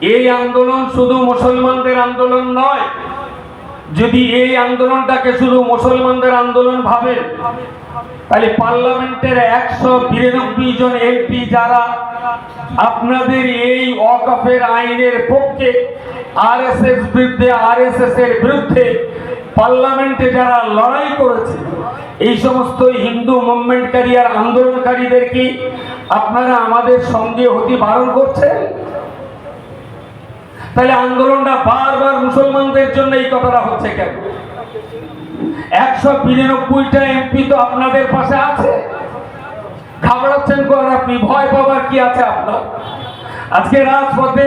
এই আন্দোলন শুধু মুসলমানদের আন্দোলন নয়। যদি এই আন্দোলনটাকে শুধু মুসলমানদের আন্দোলন ভাবেন তাহলে পার্লামেন্টের একশো বিরানব্বই জন এমপি যারা আপনাদের এই ওয়াকফের আইনের পক্ষে আর এস এস বিরুদ্ধে আর এস এস এর বিরুদ্ধে পার্লামেন্টে যারা লড়াই করেছে, এই সমস্ত হিন্দু মুভমেন্টকারী আর আন্দোলনকারীদের কি আপনারা আমাদের সঙ্গে হতে বারণ করছেন? তাহলে আন্দোলনটা বারবার মুসলমানদের জন্য এই কথাটা হচ্ছে কেন? একশো বিরানব্বইটা এমপি তো আপনাদের পাশে আছে। ঘাবড়াচ্ছেন কোন আপনি? ভয় পাবার কি আছে আপনার? আজকে রাজপথে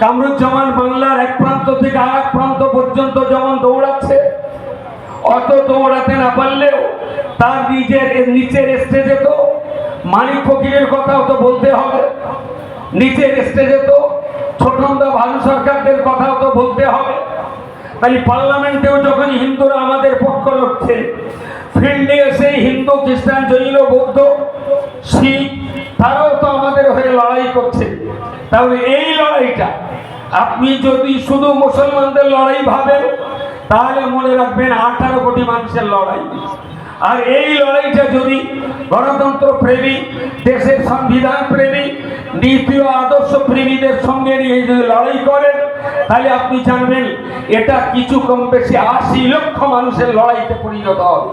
কামরুজ্জামান বাংলার এক প্রান্ত থেকে আর এক প্রান্ত পর্যন্ত যেমন দৌড়াচ্ছে, অত দৌড়াতে না পারলেও তার নিজের নিচের স্টেজে তো মানিক ফকিরের কথাও তো বলতে হবে। নিচের স্টেজে তো ছোটন্দা ভানু সরকারদের কথাও তো বলতে হবে। তাই পার্লামেন্টেও যখন হিন্দুরা আমাদের পক্ষ লড়ছে, ফিল্ডে এসে হিন্দু, খ্রিস্টান, জৈন, বৌদ্ধ, শিখ, তারাও তো আমাদের হয়ে লড়াই করছে। তাহলে এই লড়াইটা আপনি যদি শুধু মুসলমানদের লড়াই ভাবেন, তাহলে মনে রাখবেন আঠারো কোটি মানুষের লড়াই। আর এই লড়াইটা যদি গণতন্ত্র প্রেমী দেশের সংবিধান প্রেমী ও আদর্শ প্রেমীদের সঙ্গে নিয়ে যদি লড়াই করেন, তাহলে আপনি জানবেন এটা কিছু কম বেশি আশি লক্ষ মানুষের লড়াইতে পরিণত হবে।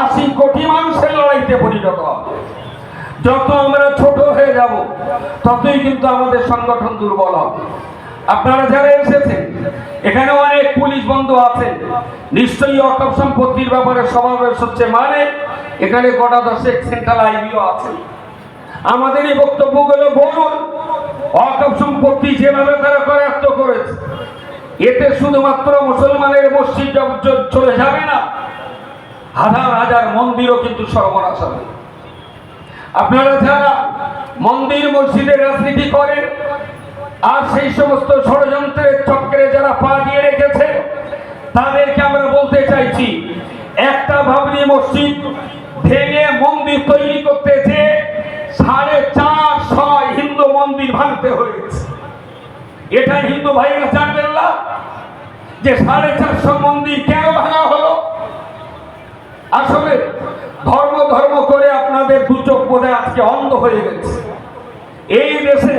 আশি কোটি মানুষের লড়াইতে পরিণত হবে। যত আমরা ছোট হয়ে যাব, ততই কিন্তু আমাদের সংগঠন দুর্বল হবে। আপনারা যারা এসেছেন, এখানে অনেক পুলিশ বন্ধু আছেন, নিশ্চয়ই অটক সম্পত্তির ব্যাপারে সমাবেশ হচ্ছে মানে এখানে গোটা দশেক সেন্ট্রাল আইবিও আছে। আমাদের এই বক্তব্যগুলো বলুন। অটক সম্পত্তি যেভাবে তারা করায়ত্ত করেছে, এতে শুধুমাত্র মুসলমানের মসজিদ চলে যাবে না, হাজার হাজার মন্দিরও কিন্তু সর্বনাশ হবে। আপনারা যারা মন্দির মসজিদের রাজনীতি করেন, আর সেই সমস্ত ষড়যন্ত্রের চক্রে যারা পা দিয়ে রেখেছে, তাদেরকে আমরা বলতে চাইছি, একটা ভাবনি মসজিদ ভেঙে মন্দির তৈরি করতে যে সাড়ে চার চারশো হিন্দু মন্দির ভাঙতে হয়েছে। এটা হিন্দু ভাইরা জানবেন না যে সাড়ে চারশো মন্দির কেন ভাঙা হলো? আসলে ধর্ম ধর্ম করে আপনাদের দু চোখ বোধহয় আজকে অন্ধ হয়ে গেছে। এই দেশে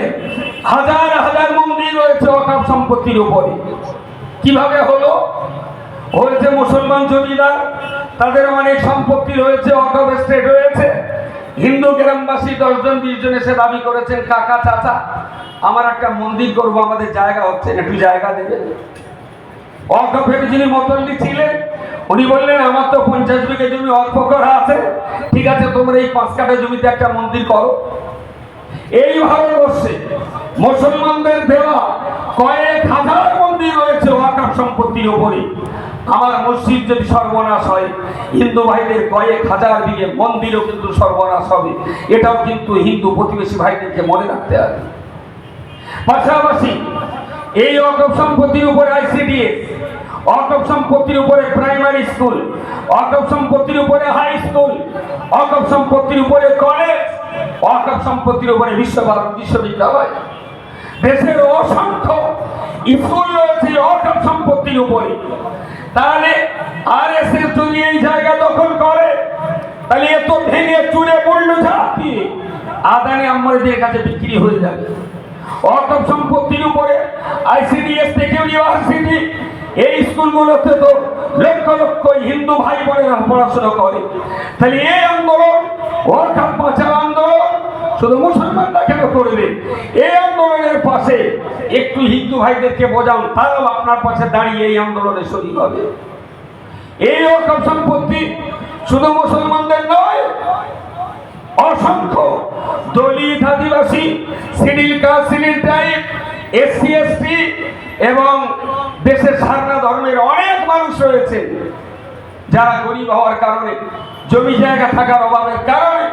হাজার হাজার মন্দির রয়েছে অকাপ সম্পত্তির উপরে। কীভাবে হলো? হয়েছে মুসলমান জমিদার, তাদের অনেক সম্পত্তি রয়েছে অকাপ স্টেট রয়েছে। হিন্দু গ্রামবাসী দশজন বিশ জন এসে দাবি করেছেন, কাকা, চাচা, আমার একটা মন্দির করব, আমাদের জায়গা হচ্ছে একটু জায়গা দেবেন অকফের যিনি মতল্লি ছিলেন, উনি বললেন, আমার তো পঞ্চাশ বিঘে জমি অল্প করা আছে। ঠিক আছে, তোমরা এই পাঁচ কাঠা জমিতে একটা মন্দির করো। এই ভারতবর্ষে মুসলমানদের দেওয়া কয়েক হাজার মন্দির রয়েছে ওয়াকাফ সম্পত্তির উপরে আমার মসজিদ যদি সর্বনাশ হয়, হিন্দু ভাইদের কয়েক হাজার বিঘে মন্দিরও কিন্তু সর্বনাশ হবে। এটাও কিন্তু হিন্দু প্রতিবেশী ভাইদেরকে মনে রাখতে হবে। পাশাপাশি এই অটক সম্পত্তির উপরে আইসিডিএস অটক সম্পত্তির উপরে প্রাইমারি স্কুল অটক সম্পত্তির উপরে হাই স্কুল অটক সম্পত্তির উপরে কলেজ অটক সম্পত্তির উপরে বিশ্বভারত বিশ্ববিদ্যালয়। দেশের অসংখ্য স্কুল রয়েছে অটক সম্পত্তির উপরে। তাহলে আর এস এস যদি এই জায়গা দখল করে, তাহলে এত ভেঙে চুরে পড়ল ঝাঁপিয়ে আদানি আম্বানিদের কাছে বিক্রি হয়ে যাবে। অটক সম্পত্তির উপরে আইসিডিএস থেকে ইউনিভার্সিটি এই স্কুলগুলোতে তো লক্ষ লক্ষ হিন্দু ভাই বোনেরা পড়াশোনা করে। তাহলে এই আন্দোলন, ওয়াকাপ বাঁচাও আন্দোলন, শুধু মুসলমানরা কেন করবে? এই আন্দোলনের পাশে একটু হিন্দু ভাইদেরকে বোঝান তারাও আপনার পাশে দাঁড়িয়ে এই আন্দোলনে শরীর হবে। এই ওয়াকাপ সম্পত্তি শুধু মুসলমানদের নয়, অসংখ্য Dalit Adivasi, scheduled caste, scheduled tribe SC, ST এবং দেশের সারনা ধর্মের অনেক মানুষ রয়েছে, যারা গরিব হওয়ার কারণে, জমি জায়গা থাকার অভাবের কারণে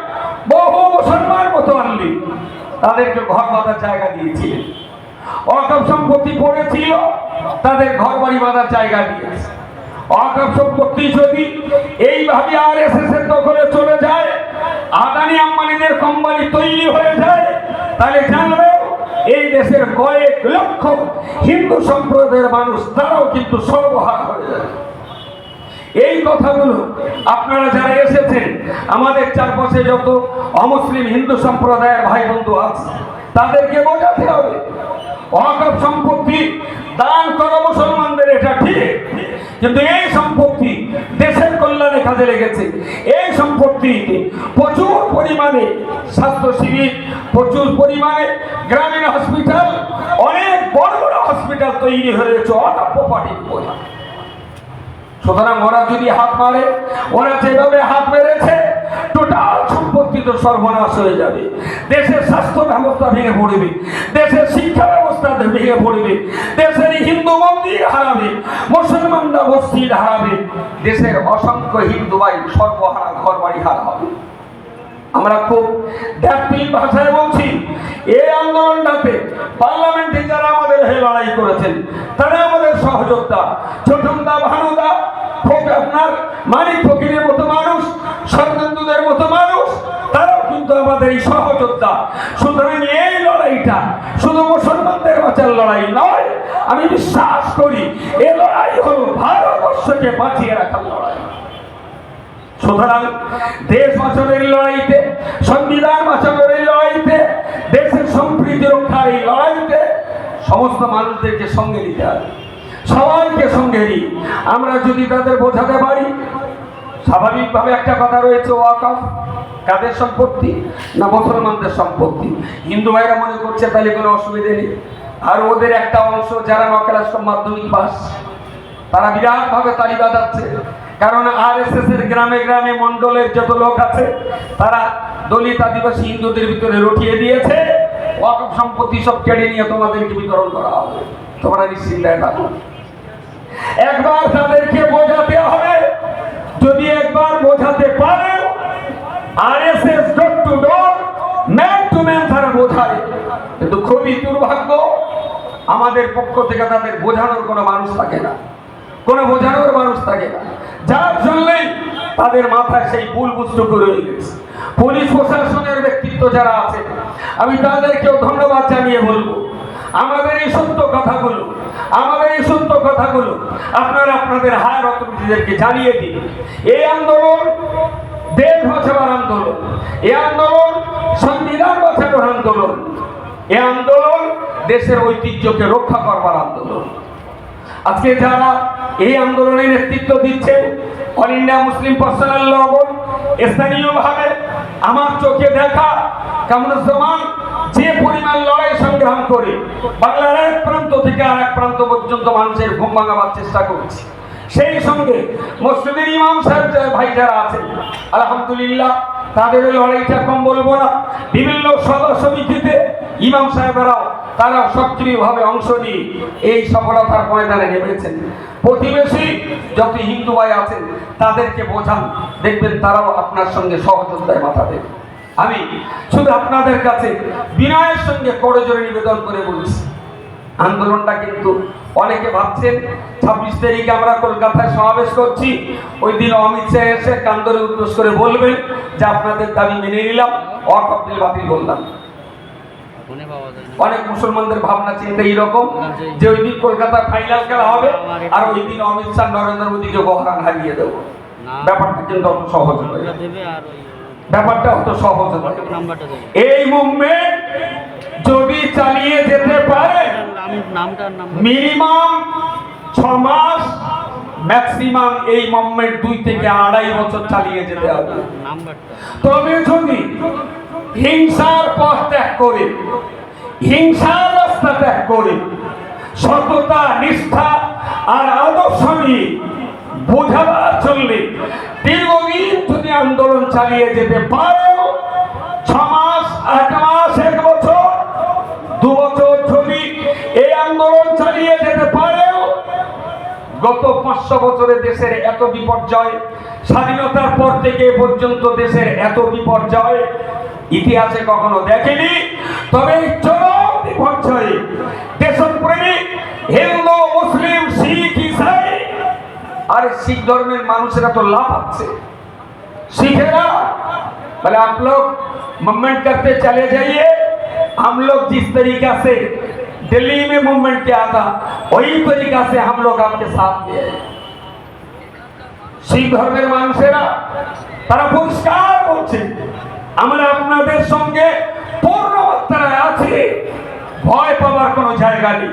বহু মুসলমান মতো আনলি, তাদেরকে ঘর বাঁধার জায়গা দিয়েছিলেন। অকপ সম্পত্তি পড়েছিল, তাদের ঘর বাড়ি বাঁধার জায়গা দিয়েছে। অকপ সম্পত্তি যদি এইভাবে আর এস এস এর দখলে চলে যায়, আদানি আম্বানিদের কোম্পানি তৈরি হয়ে যায়, তাহলে জানবে এই দেশের কয়েক লক্ষ হিন্দু সম্প্রদায়ের মানুষ, তারাও কিন্তু সর্বহারা হয়ে যায় এই কথাগুলো আপনারা যারা এসেছেন, আমাদের চারপাশে যত অমুসলিম হিন্দু সম্প্রদায়ের ভাই বন্ধু আছে, তাদেরকে বোঝাতে হবে। অকাপ সম্পত্তি দান করা মুসলমানদের, এটা ঠিক। কিন্তু এই সম্পত্তি দেশের কল্যাণে কাজে লেগেছে। এই সম্পত্তিতে প্রচুর পরিমাণে স্বাস্থ্য শিবির, প্রচুর পরিমাণে গ্রামীণ হসপিটাল, অনেক বড় বড় হসপিটাল তৈরি হয়েছে অকাপ প্রপার্টির বোঝা সুতরাং ওরা যদি হাত মারে, ওরা যেভাবে হাত মেরেছে, টোটাল সম্পত্তি তো সর্বনাশ হয়ে যাবে। দেশের স্বাস্থ্য ব্যবস্থা ভেঙে পড়বে। দেশের শিক্ষা ব্যবস্থা ভেঙে পড়বে। দেশের হিন্দু মন্দির হারাবে, মুসলমানরা মসজিদ হারাবে। দেশের অসংখ্য হিন্দু ভাই সর্বহারা ঘর বাড়ি হারা হবে। আমরা খুব ব্যাপ্তিক ভাষায় বলছি, এই আন্দোলনটাতে পার্লামেন্টে যারা আমাদের হয়ে লড়াই করেছেন, তারা আমাদের সহযোদ্ধা। ছোটন্দা ভানুদা, খুব আপনার মানিক ফকিরের মতো মানুষ সর্বেন্দুদের আমাদের এই সহযোদ্ধা। সুতরাং এই লড়াইটা শুধু মুসলমানদের বাঁচার লড়াই নয়, আমি বিশ্বাস করি এই লড়াই হলো ভারতবর্ষকে বাঁচিয়ে রাখার লড়াই। সুতরাং দেশ বাঁচানোর লড়াইতে, সংবিধান বাঁচানোর লড়াইতে, দেশের সম্প্রীতি রক্ষার এই লড়াইতে সমস্ত মানুষদেরকে সঙ্গে নিতে হবে। সবাইকে সঙ্গে নিই। আমরা যদি তাদের বোঝাতে পারি, স্বাভাবিকভাবে একটা কথা রয়েছে, ওয়াকফ। কাদের সম্পত্তি না মুসলমানদের সম্পত্তি? হিন্দু ভাইরা মনে করছে তাহলে কোনো অসুবিধে নেই। আর ওদের একটা অংশ যারা নকেলাস মাধ্যমিক পাস, তারা বিরাটভাবে তালি বাজাচ্ছে। কারণ আর এস এস এর গ্রামে গ্রামে মন্ডলের যত লোক আছে, তারা দলিত আদিবাসী হিন্দুদের ভিতরে রটিয়ে দিয়েছে। ওয়াকফ সম্পত্তি সব কেড়ে নিয়ে তোমাদেরকে বিতরণ করা হবে। তোমরা নিশ্চিন্তায় থাকো। একবার তাদেরকে বোঝাতে হবে যদি একবার বোঝাতে পারে R S S door to door man to man তারা বোঝায়। কিন্তু খুবই দুর্ভাগ্য, আমাদের পক্ষ থেকে তাদের বোঝানোর কোনো মানুষ থাকে না। কোনো বোঝানোর মানুষ থাকে না। যার জন্যই তাদের মাথায় সেই ভুল বুঝটুকু রয়ে গেছে। পুলিশ প্রশাসনের ব্যক্তিত্ব যারা আছে আমি তাদেরকেও ধন্যবাদ জানিয়ে বলব। আমাদের এই সত্য কথাগুলো, আমাদের এই সত্য কথাগুলো আপনারা আপনাদের হায়ার অথরিটিদেরকে জানিয়ে দিন। এই আন্দোলন দেশ বাঁচাবার আন্দোলন। এই আন্দোলন সংবিধান বাঁচানোর আন্দোলন। এ আন্দোলন দেশের ঐতিহ্যকে রক্ষা করবার আন্দোলন। আজকে যারা এই আন্দোলনে নেতৃত্ব দিচ্ছেন, All India Muslim Personal Law Board, স্থানীয়ভাবে আমার চোখে দেখা কামরুজ্জামান যে পরিমাণ লড়াই সংগ্রাম করে, বাংলার এক প্রান্ত থেকে আর এক প্রান্ত পর্যন্ত মানুষের ঘুম ভাঙাবার চেষ্টা করছে। সেই সঙ্গে মসজিদের ইমাম সাহেব, ভাই যারা আছেন, আলহামদুলিল্লাহ, তাদের ওই লড়াইটা কম বলব না। বিভিন্ন সদস্য সমিতিতে ইমাম সাহেবেরাও তারা সক্রিয়ভাবে অংশ নিয়ে এই সফলতার ময়দানে নেমেছেন। প্রতিবেশী যত হিন্দু ভাই আছেন, তাদেরকে বোঝান, দেখবেন তারাও আপনার সঙ্গে সহযোগিতায় মাথা দেবে। আমি শুধু আপনাদের কাছে বিনয়ের সঙ্গে করজোরে নিবেদন করে বলছি, আন্দোলনটা কিন্তু অনেকে ভাবছেন ছাব্বিশ তারিখে আমরা কলকাতায় সমাবেশ করছি। ওই দিন অমিত শাহ এসে কান্দরে উদ্দেশ্য করে বলবেন যে আপনাদের দাবি মেনে নিলাম অকপিল বাতিল বললাম অনেক মুসলমানদের ভাবনা চিন্তা এইরকম যে ওই দিন কলকাতার ফাইনাল খেলা হবে আর ওই দিন অমিত শাহ নরেন্দ্র মোদীকে বহরান হারিয়ে দেবো। ব্যাপারটা কিন্তু অত সহজ নয়। ব্যাপারটা অত সহজ নয়। এই মুভমেন্ট যদি চালিয়ে যেতে পারে মিনিমাম ছ মাস ম্যাক্সিমাম এই মুভমেন্ট দুই থেকে আড়াই বছর চালিয়ে যেতে হবে। তবে যদি হিংসার পথ ত্যাগ করে, হিংসার রাস্তা ত্যাগ করে, সততা, নিষ্ঠা আর আদর্শ নিয়ে বোঝাবার চললে দীর্ঘদিন যদি আন্দোলন চালিয়ে যেতে পারে, ছ মাস, আট মাস, এক বছর গত পাঁচশো বছরে দেশের এত বিপর্যয় স্বাধীনতার পর থেকে এ পর্যন্ত দেশের এত বিপর্যয় ইতিহাসে কখনো দেখেনি তবে এই চরম বিপর্যয়ে দেশপ্রেমিক হিন্দু মুসলিম শিখ ইসাই আর শিখ ধর্মের মানুষেরা তো লাভ আছে सीखेगा भले आप लोग मूवमेंट करते चले जाइए हम लोग जिस तरीका से दिल्ली में मूवमेंट किया था वही तरीका से हम लोग आपके साथ में है শিখ ধর্মের মানুষেরা তারা পরিষ্কার বলছে আমরা আপনাদের সঙ্গে পূর্ণ মাত্রায় আছি ভয় পাওয়ার কোনো জায়গা নেই।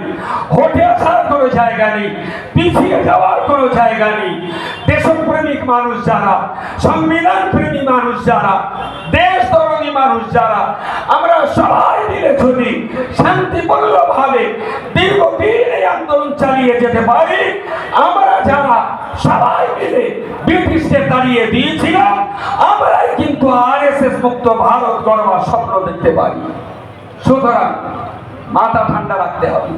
হটে আসার কোনো জায়গা নেই। পিছিয়ে যাওয়ার কোনো জায়গা নেই। দেশপ্রেমিক মানুষ যারা সংবিধান প্রেমী মানুষ যারা দেশ ধর্মী মানুষ যারা, আমরা সবাই মিলে যদি শান্তিপূর্ণভাবে দীর্ঘদিন এই আন্দোলন চালিয়ে যেতে পারি, আমরা যারা সবাই মিলে ব্রিটিশকে দাঁড়িয়ে দিয়েছিলাম, আমরাই কিন্তু আরএসএস মুক্ত ভারত গড়বার স্বপ্ন দেখতে পারি। সুতরাং মাথা ঠান্ডা রাখতে হবে।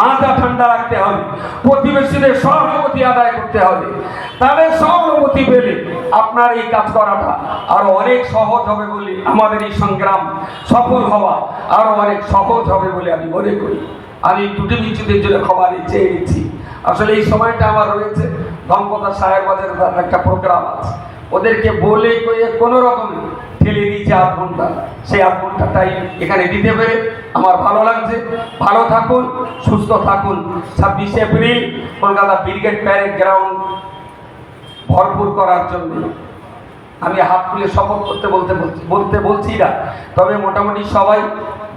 মাথা ঠান্ডা রাখতে হবে। প্রতিবেশীদের সহানুভূতি আদায় করতে হবে। তাদের সহানুভূতি পেলে আপনার এই কাজ করাটা আরও অনেক সহজ হবে বলে আমাদের এই সংগ্রাম সফল হওয়া আরও অনেক সহজ হবে বলে আমি মনে করি। আমি দুটি বিচ্ছুদের জন্য ক্ষমা চেয়ে নিচ্ছি। আসলে এই সময়টা আমার রয়েছে। ধম্পতা সাহেব একটা প্রোগ্রাম আছে। ওদেরকে বলে কয়ে কোনো রকমে ঠেলে দিয়েছে আধ ঘণ্টা। সেই আধ ঘন্টাটাই এখানে দিতে পেরে আমার ভালো লাগছে। ভালো থাকুন, সুস্থ থাকুন। ছাব্বিশে April, Kolkata Brigade Parade Ground ভরপুর করার জন্য। আমি হাত তুলে শপথ করতে বলতে বলতে বলছি না। তবে মোটামুটি সবাই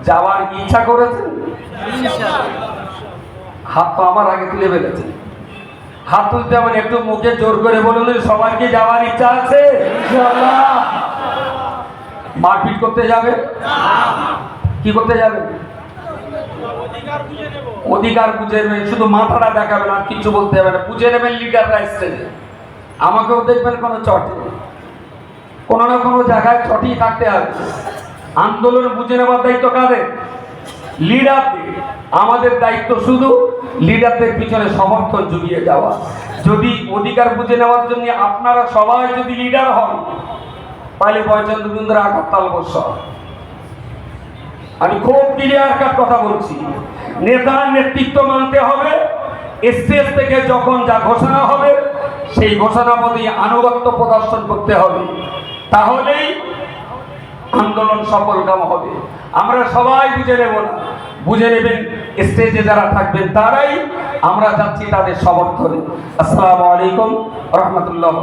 যাওয়ার ইচ্ছা করেছেন হাত তো আমার আগে তুলে ফেলেছে। হাত তুলতে আমার একটু মুখে জোর করে বলুন সবার কি যাওয়ার ইচ্ছা আছে। মারপিট করতে যাবে? কি করতে যাবে? অধিকার বুঝে নেবেন শুধু মাথাটা দেখাবেন আর কিছু বলতে হবে না। বুঝে নেবেন লিডাররা স্টেজে আমাকেও দেখবেন কোনো চটে। কোনো না কোনো জায়গায় চটেই থাকতে হবে। আন্দোলন বুঝে নেওয়ার দায়িত্ব কাদের? লিডারদের আমাদের দায়িত্ব শুধু লিডারদের পিছনে সমর্থন জুগিয়ে যাওয়া। যদি অধিকার বুঝে নেওয়ার জন্য আপনারা সবাই যদি লিডার হন তাহলে বয়চন্দ্র বিন্দুর আঘাততাল বর্ষ আমি খুব ক্লিয়ার কাট কথা বলছি। নেতার নেতৃত্ব মানতে হবে। স্টেজ থেকে যখন যা ঘোষণা হবে, সেই ঘোষণা প্রতি আনুগত্য প্রদর্শন করতে হবে। তাহলেই আন্দোলন সফলকাম হবে। আমরা সবাই বুঝে নেব না। বুঝে নেবেন স্টেজে যারা থাকবেন তারাই। আমরা যাচ্ছি তাদের সমর্থনে। আসসালামু আলাইকুম রহমতুল্লাহ